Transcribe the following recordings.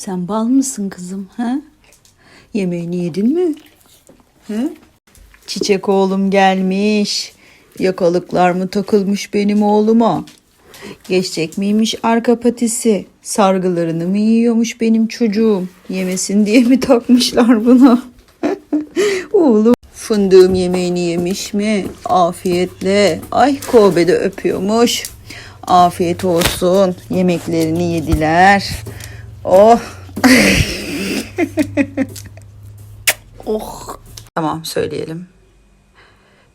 Sen bal mısın kızım ha? Yemeğini yedin mi? He? Çiçek oğlum gelmiş. Yakalıklar mı takılmış benim oğluma? Geçecek miymiş arka patisi? Sargılarını mı yiyormuş benim çocuğum? Yemesin diye mi takmışlar buna? Oğlum fındığım yemeğini yemiş mi? Afiyetle. Ay Kobe'de öpüyormuş. Afiyet olsun. Yemeklerini yediler. Oh. oh. Tamam söyleyelim.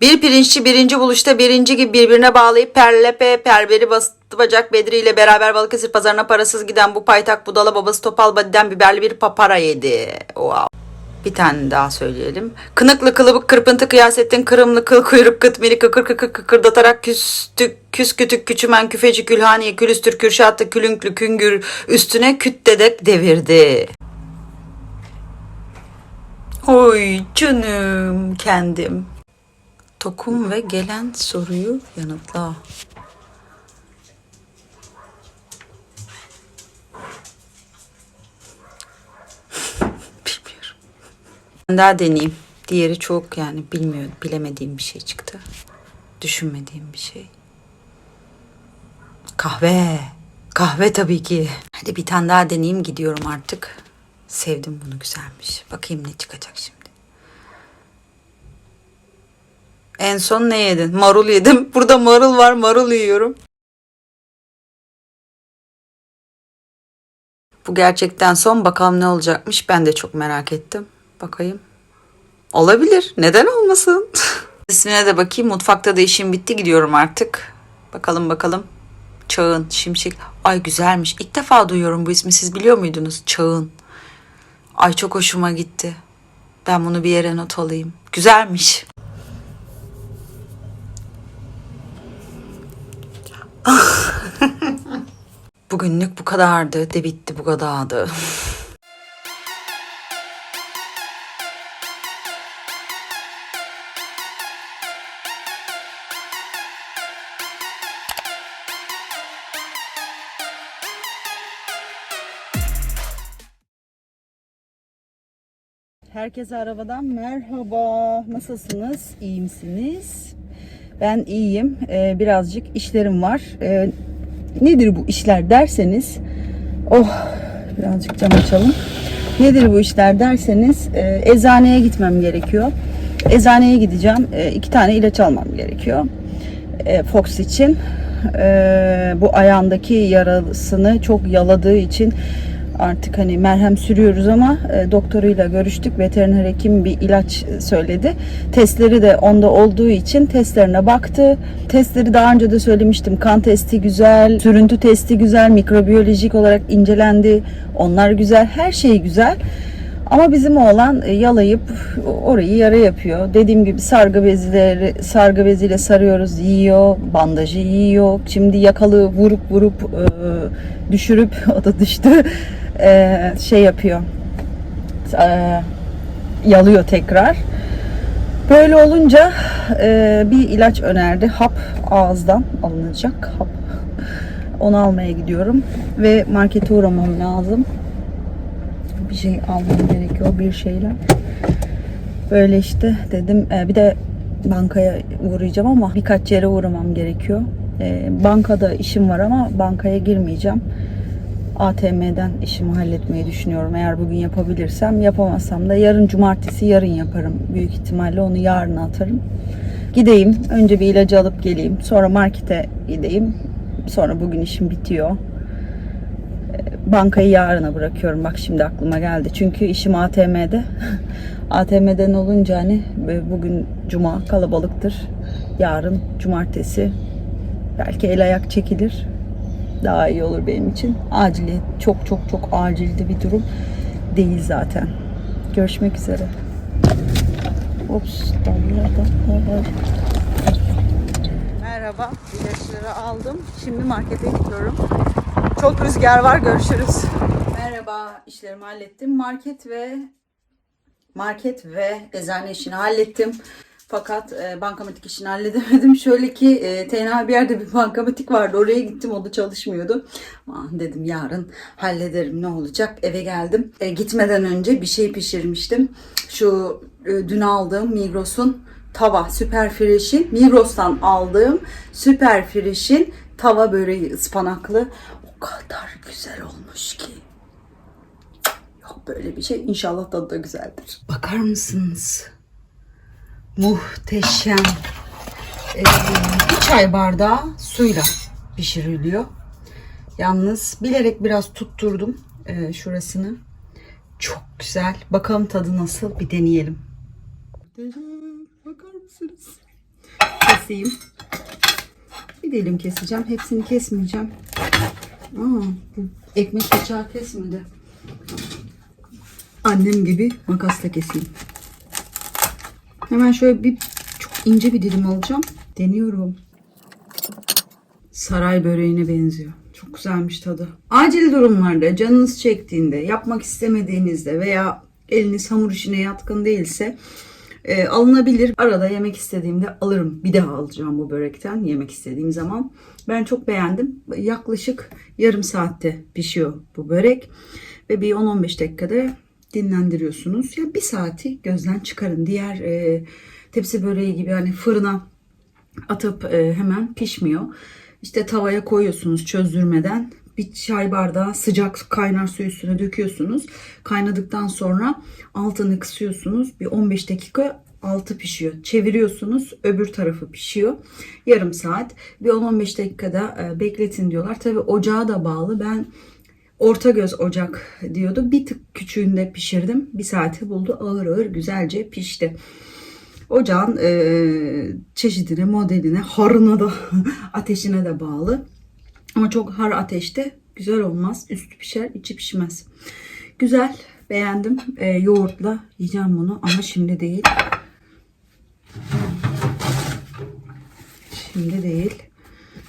Bir pirinççi birinci buluşta birinci gibi birbirine bağlayıp perlepe perberi bastı bacak Bedri ile beraber Balıkesir pazarına parasız giden bu paytak budala babası Topal Badi'den biberli bir papara yedi. Wow. Bir tane daha söyleyelim. Kınıklı kılıbık kırpıntı kıyasettin kırımlı kıl kuyruk kıtmiri kıkır kıkır kıkırdatarak küstük küskütük küçümen küfeci külhaniye külüstür kürşatlı külünklü küngür üstüne küt dedek devirdi. Oy canım kendim. Tokum ve gelen soruyu yanıtla. Daha deneyeyim. Diğeri çok yani bilmiyorum, bilemediğim bir şey çıktı. Düşünmediğim bir şey. Kahve. Kahve tabii ki. Hadi bir tane daha deneyeyim gidiyorum artık. Sevdim bunu güzelmiş. Bakayım ne çıkacak şimdi. En son ne yedin? Marul yedim. Burada marul var. Marul yiyorum. Bu gerçekten son. Bakalım ne olacakmış. Ben de çok merak ettim. Bakayım. Olabilir. Neden olmasın? İsmine de bakayım. Mutfakta da işim bitti. Gidiyorum artık. Bakalım bakalım. Çağın, Şimşek. Ay güzelmiş. İlk defa duyuyorum bu ismi. Siz biliyor muydunuz? Çağın. Ay çok hoşuma gitti. Ben bunu bir yere not alayım. Güzelmiş. Bugünlük bu kadardı. De bitti bu kadardı. Herkese arabadan merhaba. Nasılsınız? İyi misiniz? Ben iyiyim. Ee, birazcık işlerim var. Ee, nedir bu işler derseniz, oh birazcık cam açalım. Nedir bu işler derseniz, e, eczaneye gitmem gerekiyor. Eczaneye gideceğim. E, iki tane ilaç almam gerekiyor. E, Fox için. E, bu ayağındaki yarasını çok yaladığı için artık hani merhem sürüyoruz ama e, doktoruyla görüştük. Veteriner hekim bir ilaç söyledi. Testleri de onda olduğu için testlerine baktı. Testleri daha önce de söylemiştim. Kan testi güzel, sürüntü testi güzel, mikrobiyolojik olarak incelendi. Onlar güzel, her şey güzel. Ama bizim oğlan e, yalayıp orayı yara yapıyor. Dediğim gibi sargı bezileri sargı beziyle sarıyoruz, yiyor, bandajı yiyor. Şimdi yakalı vurup vurup e, düşürüp o da düştü. E, şey yapıyor. E, yalıyor tekrar. Böyle olunca e, bir ilaç önerdi. Hap ağızdan alınacak hap. Onu almaya gidiyorum ve markete uğramam lazım bir şey almam gerekiyor bir şeyler. Böyle işte dedim e, bir de bankaya uğrayacağım ama birkaç yere uğramam gerekiyor. E, bankada işim var ama bankaya girmeyeceğim. ATM'den işimi halletmeyi düşünüyorum. Eğer bugün yapabilirsem yapamazsam da yarın cumartesi yarın yaparım. Büyük ihtimalle onu yarın atarım. Gideyim. Önce bir ilacı alıp geleyim. Sonra markete gideyim. Sonra bugün işim bitiyor bankayı yarına bırakıyorum. Bak şimdi aklıma geldi. Çünkü işim ATM'de. ATM'den olunca hani bugün cuma kalabalıktır. Yarın cumartesi belki el ayak çekilir. Daha iyi olur benim için. Acili, çok çok çok acildi bir durum değil zaten. Görüşmek üzere. Ops, Merhaba, ilaçları aldım. Şimdi markete gidiyorum. Çok rüzgar var. Görüşürüz. Merhaba. işlerimi hallettim. Market ve market ve eczane işini hallettim. Fakat e, bankamatik işini halledemedim. Şöyle ki e, tenha bir yerde bir bankamatik vardı. Oraya gittim o da çalışmıyordu. Aman dedim yarın hallederim ne olacak. Eve geldim. E, gitmeden önce bir şey pişirmiştim. Şu e, dün aldığım Migros'un tava süper fresh'in Migros'tan aldığım süper fresh'in tava böreği ıspanaklı. O kadar güzel olmuş ki. Yok böyle bir şey. İnşallah tadı da güzeldir. Bakar mısınız? Muhteşem. Ee, bir çay bardağı suyla pişiriliyor. Yalnız bilerek biraz tutturdum e, şurasını. Çok güzel. Bakalım tadı nasıl bir deneyelim. Bakar mısınız? Keseyim. Bir dilim keseceğim. Hepsini kesmeyeceğim. Aa, bu ekmek bıçağı kesmedi. Annem gibi makasla keseyim. Hemen şöyle bir çok ince bir dilim alacağım. Deniyorum. Saray böreğine benziyor. Çok güzelmiş tadı. Acil durumlarda canınız çektiğinde, yapmak istemediğinizde veya eliniz hamur işine yatkın değilse e, alınabilir. Arada yemek istediğimde alırım. Bir daha alacağım bu börekten yemek istediğim zaman. Ben çok beğendim. Yaklaşık yarım saatte pişiyor bu börek. Ve bir 10-15 dakikada dinlendiriyorsunuz. Ya bir saati gözden çıkarın. Diğer e, tepsi böreği gibi hani fırına atıp e, hemen pişmiyor. İşte tavaya koyuyorsunuz çözdürmeden. Bir çay bardağı sıcak kaynar su üstüne döküyorsunuz. Kaynadıktan sonra altını kısıyorsunuz. Bir 15 dakika altı pişiyor. Çeviriyorsunuz. Öbür tarafı pişiyor. Yarım saat. Bir 10-15 dakikada e, bekletin diyorlar. Tabi ocağa da bağlı. Ben orta göz ocak diyordu. Bir tık küçüğünde pişirdim. Bir saati buldu. Ağır ağır güzelce pişti. Ocağın e, çeşidine, modeline, harına da, ateşine de bağlı. Ama çok har ateşte güzel olmaz. Üstü pişer, içi pişmez. Güzel, beğendim. E, yoğurtla yiyeceğim bunu ama şimdi değil. Şimdi değil.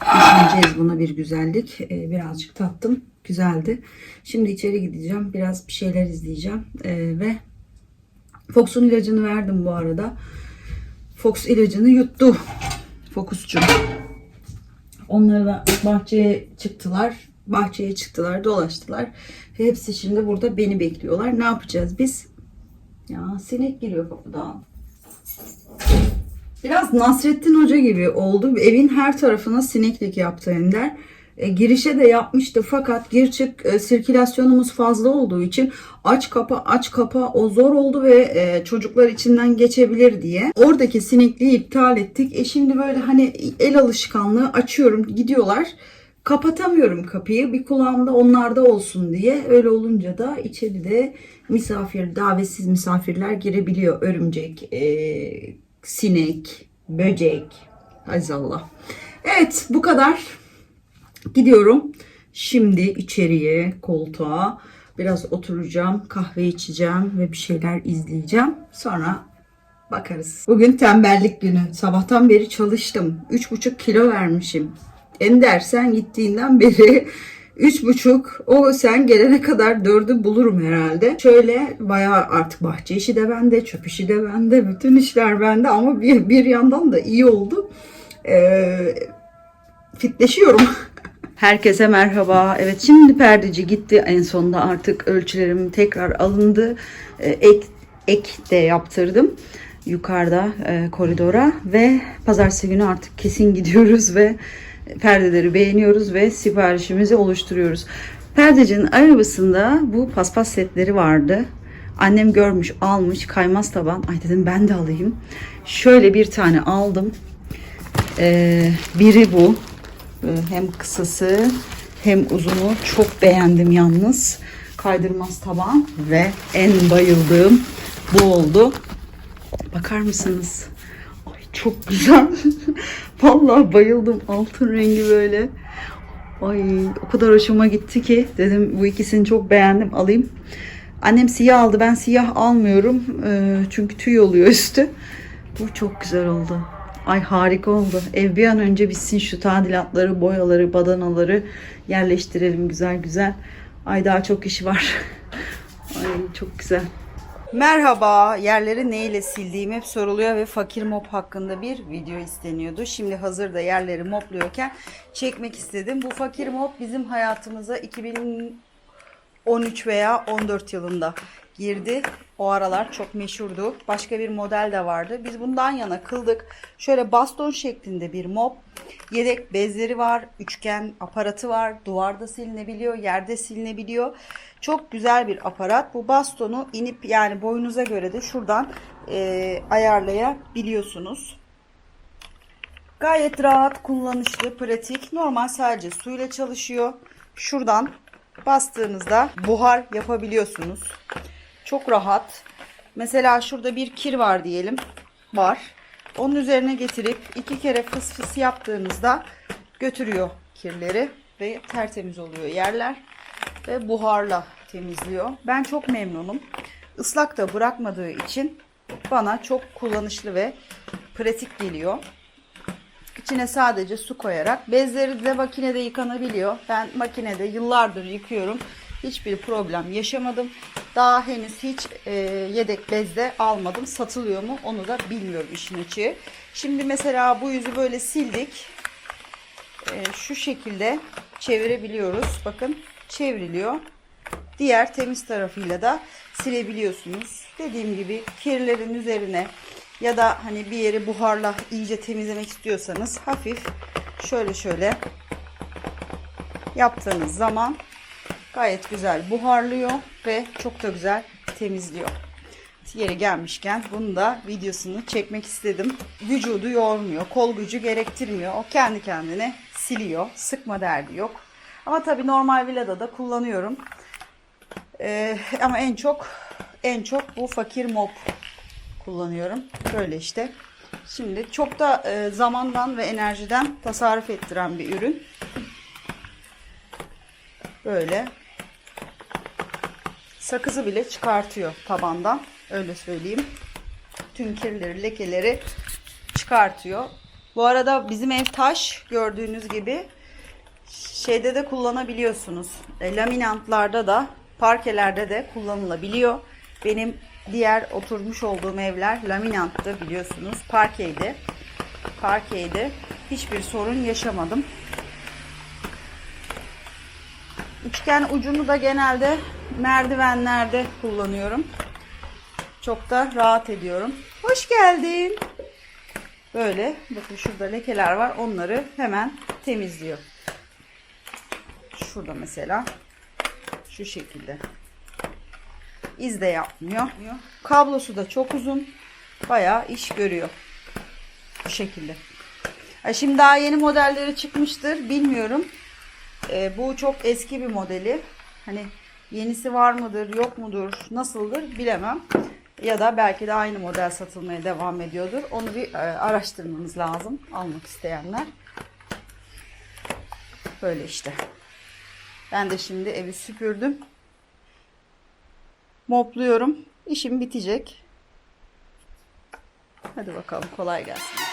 Düşüneceğiz buna bir güzellik. E, birazcık tattım. Güzeldi. Şimdi içeri gideceğim. Biraz bir şeyler izleyeceğim. E, ve Fox'un ilacını verdim bu arada. Fox ilacını yuttu. Fokusçum. Onları da bahçeye çıktılar. Bahçeye çıktılar, dolaştılar. Hepsi şimdi burada beni bekliyorlar. Ne yapacağız biz? Ya sinek giriyor kapıdan. Biraz Nasrettin Hoca gibi oldu. Evin her tarafına sineklik yaptı Ender. E, girişe de yapmıştı fakat gir çık e, sirkülasyonumuz fazla olduğu için aç kapa aç kapa o zor oldu ve e, çocuklar içinden geçebilir diye oradaki sinekliği iptal ettik. E şimdi böyle hani el alışkanlığı açıyorum gidiyorlar. Kapatamıyorum kapıyı. Bir kulağımda onlarda olsun diye. Öyle olunca da içeri de misafir, davetsiz misafirler girebiliyor. Örümcek, e, sinek, böcek. Azallah. Evet bu kadar. Gidiyorum. Şimdi içeriye, koltuğa biraz oturacağım, kahve içeceğim ve bir şeyler izleyeceğim. Sonra bakarız. Bugün tembellik günü. Sabahtan beri çalıştım. 3,5 kilo vermişim. Ender sen gittiğinden beri 3,5 o sen gelene kadar 4'ü bulurum herhalde. Şöyle bayağı artık bahçe işi de bende, çöp işi de bende, bütün işler bende ama bir, bir yandan da iyi oldu. Ee, fitleşiyorum. Herkese merhaba. Evet şimdi perdeci gitti. En sonunda artık ölçülerim tekrar alındı. Ee, ek, ek de yaptırdım yukarıda e, koridora ve pazartesi günü artık kesin gidiyoruz ve perdeleri beğeniyoruz ve siparişimizi oluşturuyoruz. Perdecinin arabasında bu paspas setleri vardı. Annem görmüş, almış, kaymaz taban. Ay dedim ben de alayım. Şöyle bir tane aldım. Ee, biri bu. Ee, hem kısası hem uzunu çok beğendim yalnız. Kaydırmaz taban ve en bayıldığım bu oldu. Bakar mısınız? Çok güzel. Vallahi bayıldım. Altın rengi böyle. Ay o kadar hoşuma gitti ki dedim bu ikisini çok beğendim alayım. Annem siyah aldı. Ben siyah almıyorum. Ee, çünkü tüy oluyor üstü. Bu çok güzel oldu. Ay harika oldu. Ev bir an önce bitsin şu tadilatları, boyaları, badanaları yerleştirelim güzel güzel. Ay daha çok iş var. Ay çok güzel. Merhaba, yerleri neyle sildiğim hep soruluyor ve fakir mop hakkında bir video isteniyordu. Şimdi hazırda yerleri mopluyorken çekmek istedim. Bu fakir mop bizim hayatımıza 2013 veya 14 yılında girdi. O aralar çok meşhurdu. Başka bir model de vardı. Biz bundan yana kıldık. Şöyle baston şeklinde bir mop. Yedek bezleri var, üçgen aparatı var, duvarda silinebiliyor, yerde silinebiliyor. Çok güzel bir aparat. Bu bastonu inip yani boyunuza göre de şuradan e, ayarlayabiliyorsunuz. Gayet rahat, kullanışlı, pratik. Normal sadece suyla çalışıyor. Şuradan bastığınızda buhar yapabiliyorsunuz. Çok rahat. Mesela şurada bir kir var diyelim. Var. Onun üzerine getirip iki kere fıs fıs yaptığınızda götürüyor kirleri ve tertemiz oluyor yerler ve buharla temizliyor. Ben çok memnunum. Islak da bırakmadığı için bana çok kullanışlı ve pratik geliyor. İçine sadece su koyarak bezleri de makinede yıkanabiliyor. Ben makinede yıllardır yıkıyorum. Hiçbir problem yaşamadım. Daha henüz hiç e, yedek bezde almadım. Satılıyor mu onu da bilmiyorum işin açığı. Şimdi mesela bu yüzü böyle sildik. E, şu şekilde çevirebiliyoruz. Bakın çevriliyor. Diğer temiz tarafıyla da silebiliyorsunuz. Dediğim gibi kirlerin üzerine ya da hani bir yeri buharla iyice temizlemek istiyorsanız hafif şöyle şöyle yaptığınız zaman gayet güzel buharlıyor ve çok da güzel temizliyor. Yeri gelmişken bunu da videosunu çekmek istedim. Vücudu yormuyor, kol gücü gerektirmiyor. O kendi kendine siliyor. Sıkma derdi yok. Ama tabii normal villada da kullanıyorum. Ee, ama en çok en çok bu fakir mop kullanıyorum. Böyle işte. Şimdi çok da e, zamandan ve enerjiden tasarruf ettiren bir ürün. Böyle. Sakızı bile çıkartıyor tabandan. Öyle söyleyeyim. Tüm kirleri, lekeleri çıkartıyor. Bu arada bizim ev taş gördüğünüz gibi şeyde de kullanabiliyorsunuz. E, laminantlarda da parkelerde de kullanılabiliyor. Benim diğer oturmuş olduğum evler laminanttı biliyorsunuz. Parkeydi. Parkeydi. Hiçbir sorun yaşamadım. Üçgen ucunu da genelde merdivenlerde kullanıyorum. Çok da rahat ediyorum. Hoş geldin. Böyle bakın şurada lekeler var. Onları hemen temizliyor. Şurada mesela şu şekilde. İz de yapmıyor. Kablosu da çok uzun. Bayağı iş görüyor. Bu şekilde. Şimdi daha yeni modelleri çıkmıştır. Bilmiyorum. Ee, bu çok eski bir modeli. Hani yenisi var mıdır, yok mudur, nasıldır bilemem. Ya da belki de aynı model satılmaya devam ediyordur. Onu bir e, araştırmanız lazım. Almak isteyenler. Böyle işte. Ben de şimdi evi süpürdüm. Mopluyorum. İşim bitecek. Hadi bakalım kolay gelsin.